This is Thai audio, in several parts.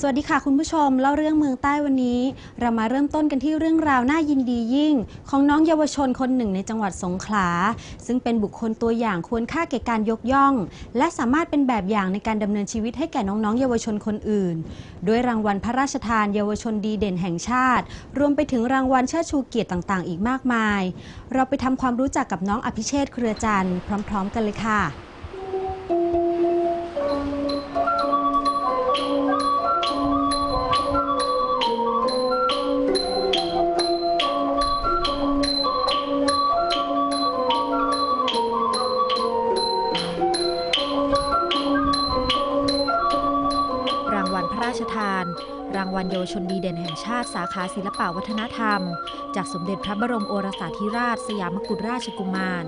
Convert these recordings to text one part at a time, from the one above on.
สวัสดีค่ะคุณผู้ชมเล่าเรื่องเมืองใต้วันนี้ เรามาเริ่มต้นกันที่เรื่องราวน่ายินดียิ่ง ของน้องเยาวชนคนหนึ่งในจังหวัดสงขลา ซึ่งเป็นบุคคลตัวอย่างควรค่าแก่การยกย่อง และสามารถเป็นแบบอย่างในการดำเนินชีวิตให้แก่น้องๆ เยาวชนคนอื่น ด้วยรางวัลพระราชทานเยาวชนดีเด่นแห่งชาติ รวมไปถึงรางวัลเชิดชูเกียรติต่างๆ อีกมากมาย เราไปทำความรู้จักกับน้องอภิเชษเครือจันทร์พร้อม ๆ กันเลยค่ะ รางวัลเยาวชนดีเด่นแห่งชาติ สาขาศิลปวัฒนธรรม จากสมเด็จพระบรมโอรสาธิราช สยามกุฎราชกุมาร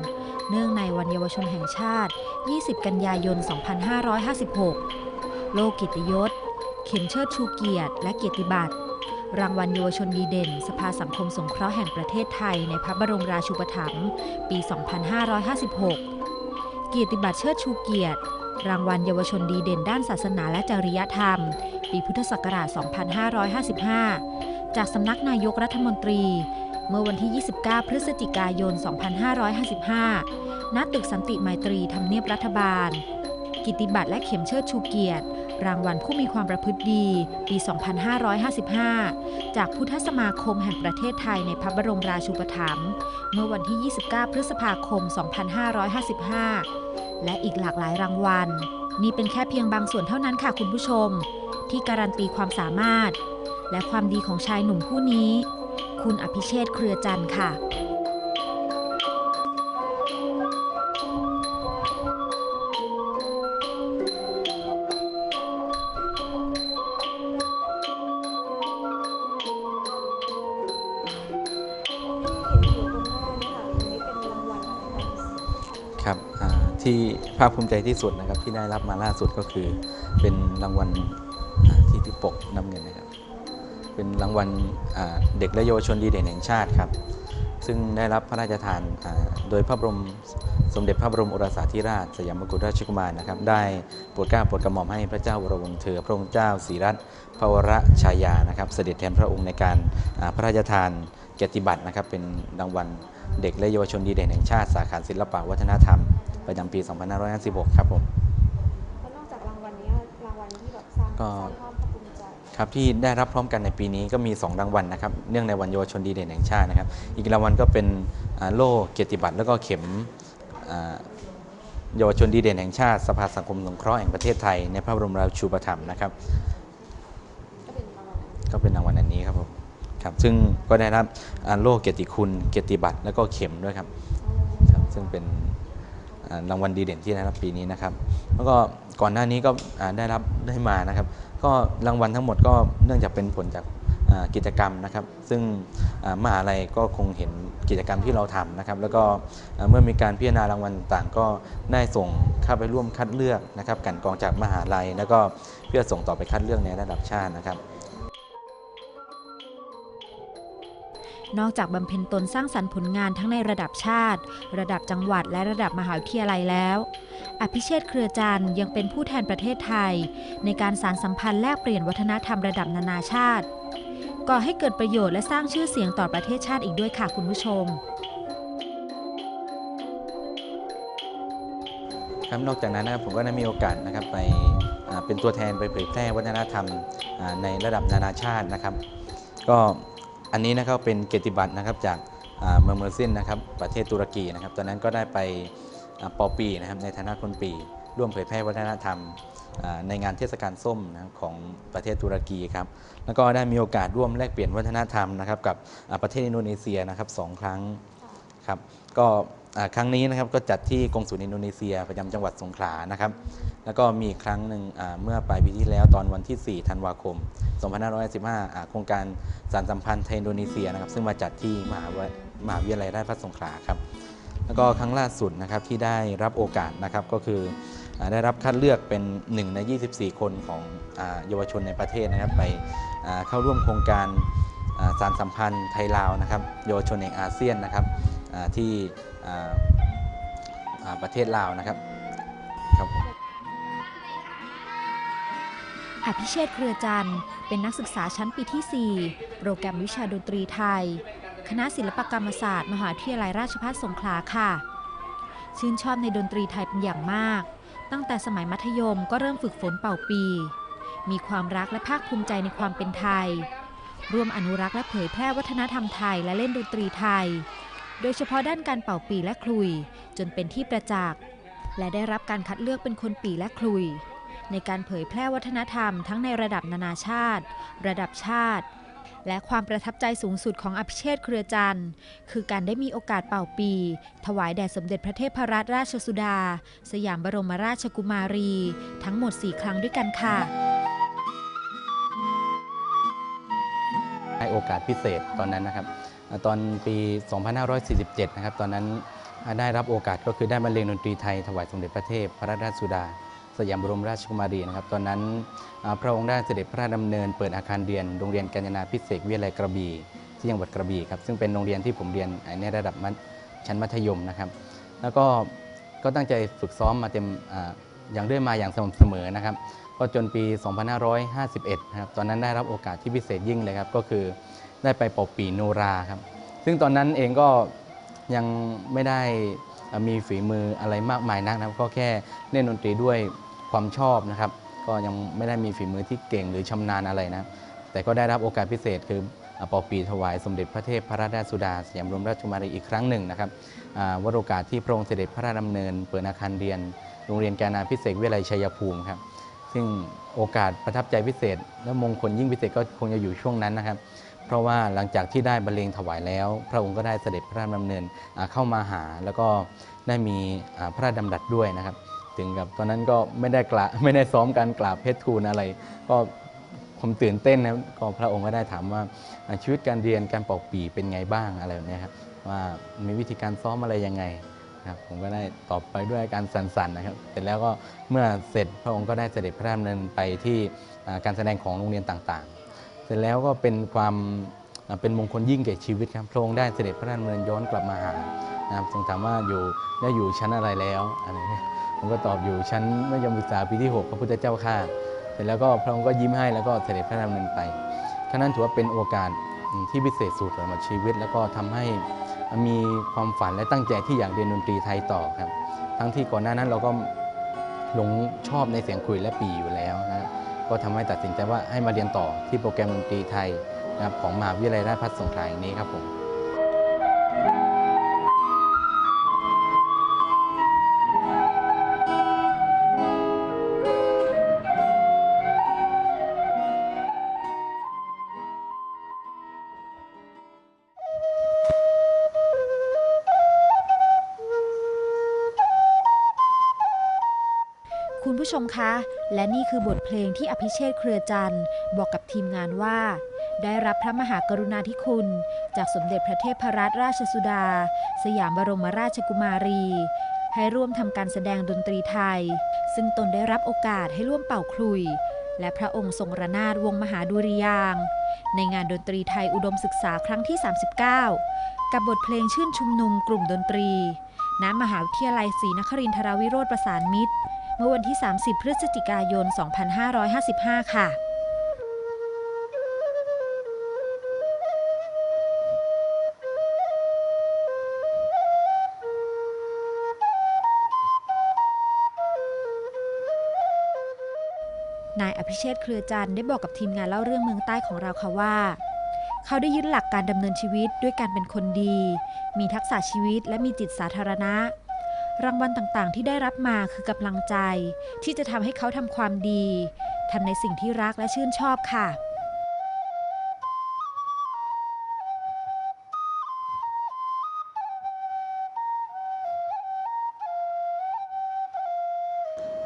เนื่องในวันเยาวชนแห่งชาติ 20 กันยายน 2556 โลกกิตยศ เข็มเชิดชูเกียรติ และเกียรติบัตร รางวัลเยาวชนดีเด่น สภาสังคมสงเคราะห์แห่งประเทศไทย ในพระบรมราชูปถัมภ์ ปี 2556 เกียรติบัตรเชิดชูเกียรติรางวัลเยาวชนดีเด่นด้านศาสนาและจริยธรรม ปีพุทธศักราช 2555 จากสำนักนายกรัฐมนตรี เมื่อวันที่ 29 พฤศจิกายน 2555 ณ ตึกสันติไมตรีทำเนียบรัฐบาล กิตติบัตรและเข็มเชิดชูเกียรติ รางวัลผู้มีความประพฤติดี ปี 2555 จากพุทธสมาคมแห่งประเทศไทยในพระบรมราชูปถัมภ์ เมื่อวันที่ 29 พฤษภาคม 2555 และอีกหลากหลายรางวัลนี่เป็นแค่เพียงบางส่วนเท่านั้นค่ะคุณผู้ชม ที่การันตีความสามารถ และความดีของชายหนุ่มผู้นี้ คุณอภิเชษเครือจันทร์ค่ะ ครับอ่าที่ภาคภูมิใจที่สุดนะครับที่ได้รับมาล่าสุดก็คือเป็นรางวัล ที่ที่ปกน้ำเงินนะครับ เป็นรางวัลเด็กและเยาวชนดีเด่นแห่งชาติครับ ซึ่งได้รับพระราชทานโดยพระบรมสมเด็จพระบรมโอรสาธิราชสยามกุฎราชกุมารนะครับ ได้โปรดเกล้าโปรดกระหม่อมให้พระเจ้าวรวงศ์เธอ พระองค์เจ้าศรีรัตน์พระวรชายานะครับ เสด็จแทนพระองค์ในการพระราชทานเกียรติบัตรนะครับ เป็นรางวัลเด็กและเยาวชนดีเด่นแห่งชาติสาขาศิลปวัฒนธรรมประจำปี 2556 ครับผม ก็สร้างความภาคภูมิใจครับที่ได้รับพร้อมกันในปีนี้ก็มี 2 รางวัลนะครับเนื่องในวันเยาวชนดีเด่นแห่งชาตินะครับ อีกรางวัลก็เป็นอ่าโล่เกียรติบัตรแล้วก็เข็มอ่าเยาวชนดีเด่นแห่งชาติสภาสังคมสงเคราะห์แห่งประเทศไทยในพระบรมราชูปถัมภ์นะครับก็เป็นรางวัลนั้นก็เป็นรางวัลอันนี้ครับผมครับซึ่งก็ได้รับอ่าโล่เกียรติคุณเกียรติบัตรแล้วก็เข็มด้วยครับครับ ซึ่งเป็นอ่ารางวัลดีเด่นที่ได้รับปีนี้นะครับ แล้วก็ ก่อนหน้านี้ก็ได้รับได้มานะครับ ก็รางวัลทั้งหมดก็เนื่องจากเป็นผลจากกิจกรรมนะครับ ซึ่งมหาลัยก็คงเห็นกิจกรรมที่เราทำนะครับ แล้วก็เมื่อมีการพิจารณารางวัลต่างก็ได้ส่งเข้าไปร่วมคัดเลือกนะครับกันกองจากมหาลัย แล้วก็เพื่อส่งต่อไปคัดเลือกในระดับชาตินะครับ นอกจากบำเพ็ญตนสร้างสรรค์ผลงานทั้งในระดับชาติ ระดับจังหวัดและระดับมหาวิทยาลัยแล้ว อภิเชษเครือจันทร์ยังเป็นผู้แทนประเทศไทย ในการสารสัมพันธ์แลกเปลี่ยนวัฒนธรรมระดับนานาชาติ ก่อให้เกิดประโยชน์และสร้างชื่อเสียงต่อประเทศชาติอีกด้วยค่ะคุณผู้ชมครับนอกจากนั้นนะครับผมก็ได้มีโอกาสนะครับไปเป็นตัวแทนไปเผยแพร่วัฒนธรรมในระดับนานาชาตินะครับ ก็ อันนี้นะครับเป็นเกียรติบัตรนะครับจากเมืองเมอร์ซินนะครับประเทศตุรกีนะครับ ตอนนั้นก็ได้ไปปอปีนะครับในฐานะคนปี ร่วมเผยแพร่วัฒนธรรมในงานเทศกาลส้มนะของประเทศตุรกีครับ แล้วก็ได้มีโอกาสร่วมแลกเปลี่ยนวัฒนธรรมนะครับกับประเทศอินโดนีเซียนะครับสองครั้งครับ ก็ ครั้งนี้นะครับก็จัดที่กงสุลอินโดนีเซียประจำจังหวัดสงขลานะครับ แล้วก็มีครั้งหนึ่งเมื่อปลายปีที่แล้วตอนวันที่ 4 ธันวาคม 2515อ่าโครงการสารสัมพันธ์ไทยอินโดนีเซียนะครับ ซึ่งมาจัดที่มหาวิมหาวิทยาลัยราชภัฏสงขลาครับ แล้วก็ครั้งล่าสุดนะครับที่ได้รับโอกาสนะครับก็คืออได้รับคัดเลือกเป็น 1 ใน 24 คนของเยาวชนในประเทศนะครับ ไปเข้าร่วมโครงการสารสัมพันธ์ไทยลาวนะครับเยาวชนแห่งอาเซียนนะครับที่ ประเทศลาวนะครับครับอภิเชษเครือจันทร์เป็นนักศึกษาชั้นปีที่ 4 โปรแกรมวิชาดนตรีไทย คณะศิลปกรรมศาสตร์ มหาวิทยาลัยราชภัฏสงขลาค่ะ ชื่นชอบในดนตรีไทยเป็นอย่างมาก ตั้งแต่สมัยมัธยมก็เริ่มฝึกฝนเป่าปี มีความรักและภาคภูมิใจในความเป็นไทย ร่วมอนุรักษ์และเผยแพร่วัฒนธรรมไทยและเล่นดนตรีไทย โดยเฉพาะด้านการเป่าปีและคลุย จนเป็นที่ประจักษ์และได้รับการคัดเลือกเป็นคนปีและคลุย ในการเผยแพร่วัฒนธรรมทั้งในระดับนานาชาติ ระดับชาติ และความประทับใจสูงสุดของอภิเชษเครือจันทร์ คือการได้มีโอกาสเป่าปี ถวายแด่สมเด็จพระเทพรัตนราชสุดา สยามบรมราชกุมารี ทั้งหมด 4 ครั้งด้วยกันค่ะให้โอกาสพิเศษตอนนั้นนะครับ ตอนปี 2547 นะครับ ตอนนั้นได้รับโอกาสก็คือได้มาเรียนดนตรีไทย ถวายสมเด็จพระเทพพระราชสุดา สยามบรมราชกุมารีนะครับ ตอนนั้นพระองค์ได้เสด็จพระราชดำเนินเปิดอาคารเรียนโรงเรียนกาญจนาพิเศษวิทยาลัยกระบี่ที่จังหวัดกระบี่ครับ ซึ่งเป็นโรงเรียนที่ผมเรียนในระดับชั้นมัธยมนะครับ แล้วก็ก็ตั้งใจฝึกซ้อมมาเต็มออย่างเรื่อยมาอย่างสม่ำเสมอนะครับ ก็จนปี 2551 นะครับ ตอนนั้นได้รับโอกาสที่พิเศษยิ่งเลยครับ ก็คือ ได้ไปเป่าปีโนราครับ ซึ่งตอนนั้นเองก็ยังไม่ได้มีฝีมืออะไรมากมายนักนะครับ ก็แค่เล่นดนตรีด้วยความชอบนะครับ ก็ยังไม่ได้มีฝีมือที่เก่งหรือชำนาญอะไรนะ แต่ก็ได้รับโอกาสพิเศษคือป่าปีถวายสมเด็จพระเทพพระราชสุดาสยามรมราชกุมารีอีกครั้งหนึ่งนะครับวโรกาสที่พระองค์เสด็จพระราชดำเนิน เปิดอาคารเรียน โรงเรียนกาญจนาพิเศษวิทยาลัยชัยภูมิครับ ซึ่งโอกาสประทับใจพิเศษ และมงคลยิ่งพิเศษก็คงจะอยู่ช่วงนั้นนะครับ เพราะว่าหลังจากที่ได้บรรเลงถวายแล้ว พระองค์ก็ได้เสด็จพระดำเนินเข้ามาหา แล้วก็ได้มีพระราชดำรัสด้วยนะครับ ถึงกับตอนนั้นก็ไม่ได้กราไม่ได้ซ้อมการกราบเพชรทูลอะไร ก็ผมตื่นเต้นนะก็พระองค์ก็ได้ถามว่าชีวิตการเรียนการป่าปีเป็นไงบ้างอะไรแบบนี้ครับว่ามีวิธีการซ้อมอะไรยังไงนะครับผมก็ได้ตอบไปด้วยการสั่นๆนะครับ เสร็จแล้วก็เมื่อเสร็จพระองค์ก็ได้เสด็จพระดำเนินไปที่การแสดงของโรงเรียนต่างๆ ร็จแล้วก็เป็นความเป็นมงคลยิ่งแก่ชีวิตครับพระองค์ได้เสด็จพระราชดำเนินย้อนกลับมาหานะครับทรงถามว่าอยู่ได้อยู่ชั้นอะไรแล้วอะไรเนี่ยผมก็ตอบอยู่ชั้นมัธยมศึกษาปีที่ 6 พระพุทธเจ้าข้าเสร็จแล้วก็พระองค์ก็ยิ้มให้แล้วก็เสด็จพระราชดำเนินไปท่านั้นถือว่าเป็นโอกาสที่พิเศษสุดสำหรับชีวิต แล้วก็ทำให้มีความฝันและตั้งใจที่อยากเรียนดนตรีไทยต่อครับ ทั้งที่ก่อนหน้านั้นเราก็หลงชอบในเสียงคุยและปีอยู่แล้วนะ ก็ทำให้ตัดสินใจว่าให้มาเรียนต่อที่โปรแกรมดนตรีไทยนะครับของมหาวิทยาลัยราชภัฏสงขลาแห่งนี้ครับผม มคะ และนี่คือบทเพลงที่อภิเชษเครือจันทร์บอกกับทีมงานว่า ได้รับพระมหากรุณาธิคุณ จากสมเด็จพระเทพรัตนราชสุดา สยามบรมราชกุมารี ให้ร่วมทำการแสดงดนตรีไทย ซึ่งตนได้รับโอกาสให้ร่วมเป่าคลุย และพระองค์ทรงระนาดวงมหาดุริยางในงานดนตรีไทยอุดมศึกษาครั้งที่ 39 กับบทเพลงชื่นชุมนุมกลุ่มดนตรี ณ มหาวิทยาลัยศรีนครินทราวิโรธประสานมิตร มื่อวันที่ 30 พฤศจิกายน 2555 ค่ะนายอภิเชษเครือจันทร์ได้บอกกับทีมงานเล่าเรื่องเมืองใต้ของเราค่ะว่า เขาได้ยึดหลักการดำเนินชีวิตด้วยการเป็นคนดี มีทักษะชีวิตและมีจิตสาธารณะ รางวัลต่างๆ ที่ได้รับมาคือกำลังใจ ที่จะทำให้เขาทำความดีทำในสิ่งที่รักและชื่นชอบค่ะ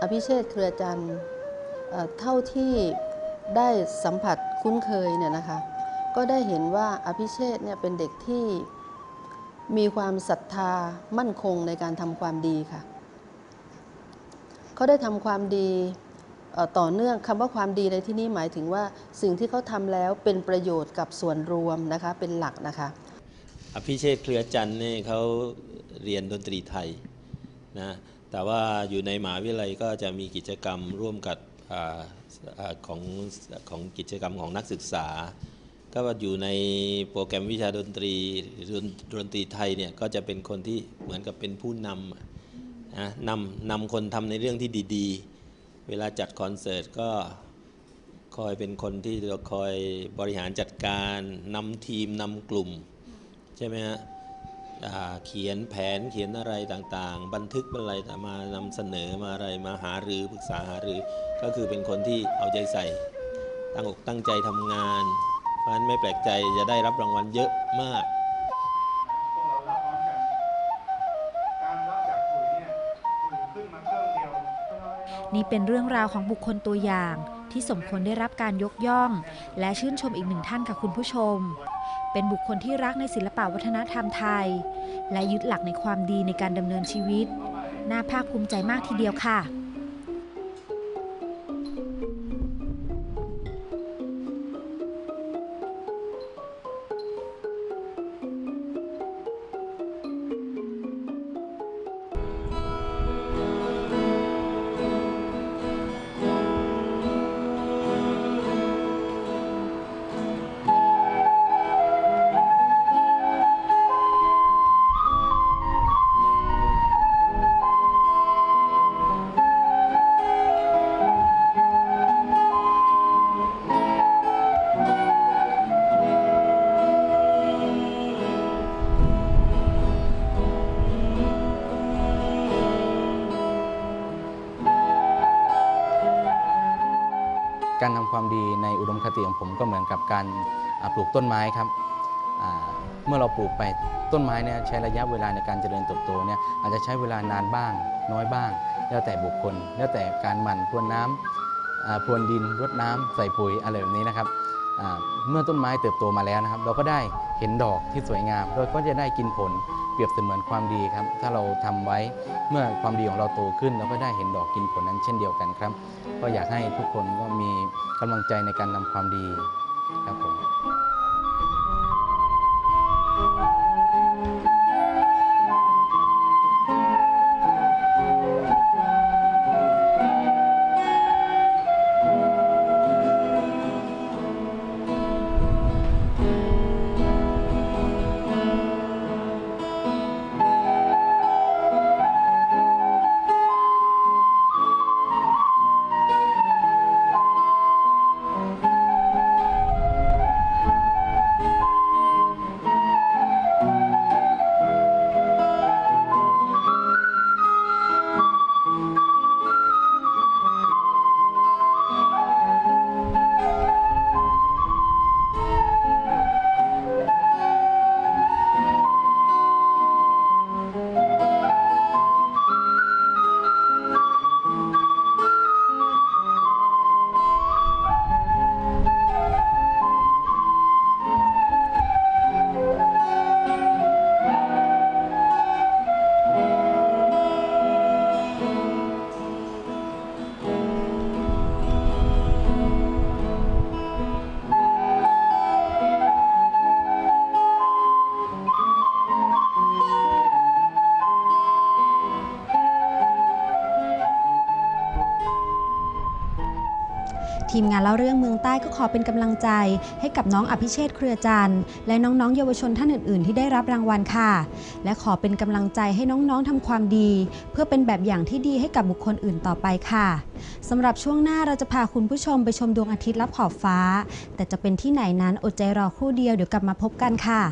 อภิเชษเครือจันทร์เท่าที่ได้สัมผัสคุ้นเคยเนี่ยนะคะ ก็ได้เห็นว่าอภิเชษเนี่ยเป็นเด็กที่ มีความศรัทธามั่นคงในการทำความดีค่ะ เขาได้ทำความดีต่อเนื่องคำว่าความดีในที่นี้หมายถึงว่าสิ่งที่เขาทำแล้วเป็นประโยชน์กับส่วนรวมนะคะเป็นหลักนะคะ อภิเชษเครือจันทร์เนี่ยเขาเรียนดนตรีไทยนะแต่ว่าอยู่ในมหาวิทยาลัยก็จะมีกิจกรรมร่วมกับอของของกิจกรรมของนักศึกษา ก็ว่าอยู่ในโปรแกรมวิชาดนตรีดนดนตรีไทยเนี่ยก็จะเป็นคนที่เหมือนกับเป็นผู้นำนะนำนำคนทำในเรื่องที่ดีๆ เวลาจัดคอนเสิร์ตก็คอยเป็นคนที่เราคอยบริหารจัดการนำทีมนำกลุ่ม ใช่ไหมฮะเขียนแผนเขียนอะไรต่างๆ บันทึกอะไรมานำเสนอมาอะไรมาหารือปรึกษาหารือ ก็คือเป็นคนที่เอาใจใส่ ตั้งอกตั้งใจทำงาน เพราะฉะนั้นไม่แปลกใจจะได้รับรางวัลเยอะมากนี่เป็นเรื่องราวของบุคคลตัวอย่างที่สมควรได้รับการยกย่อง และชื่นชมอีกหนึ่งท่านค่ะคุณผู้ชม เป็นบุคคลที่รักในศิลปวัฒนธรรมไทย และยึดหลักในความดีในการดำเนินชีวิต น่าภาคภูมิใจมากทีเดียวค่ะ ติของผมก็เหมือนกับการปลูกต้นไม้ครับเมื่อเราปลูกไปต้นไม้เนี่ยใช้ระยะเวลาในการเจริญเติบโตเนี่ยอาจจะใช้เวลานานบ้าง น้อยบ้าง แล้วแต่บุคคล แล้วแต่การหมั่นพรวนน้ำพรวนดินรดน้ำใส่ปุ๋ยอะไรแบบนี้นะครับเมื่อต้นไม้เติบโตมาแล้วนะครับ เราก็ได้เห็นดอกที่สวยงามเราก็จะได้กินผล เปรียบเสมือนความดีครับ ถ้าเราทำไว้เมื่อความดีของเราโตขึ้น เราก็ได้เห็นดอกกินผลนั้นเช่นเดียวกันครับ ก็อยากให้ทุกคนก็มีกำลังใจในการทำความดีครับผม ทีมงานเล่าเรื่องเมืองใต้ก็ขอเป็นกำลังใจ ให้กับน้องอภิเชษเครือจันทร์และน้องๆ เยาวชนท่านอื่น ๆ ที่ได้รับรางวัลค่ะ และขอเป็นกำลังใจให้น้องๆทำความดี เพื่อเป็นแบบอย่างที่ดีให้กับบุคคลอื่นต่อไปค่ะสำหรับช่วงหน้าเราจะพาคุณผู้ชมไปชมดวงอาทิตย์ลับขอบฟ้า แต่จะเป็นที่ไหนนั้นอดใจรอครู่เดียวเดี๋ยวกลับมาพบกันค่ะ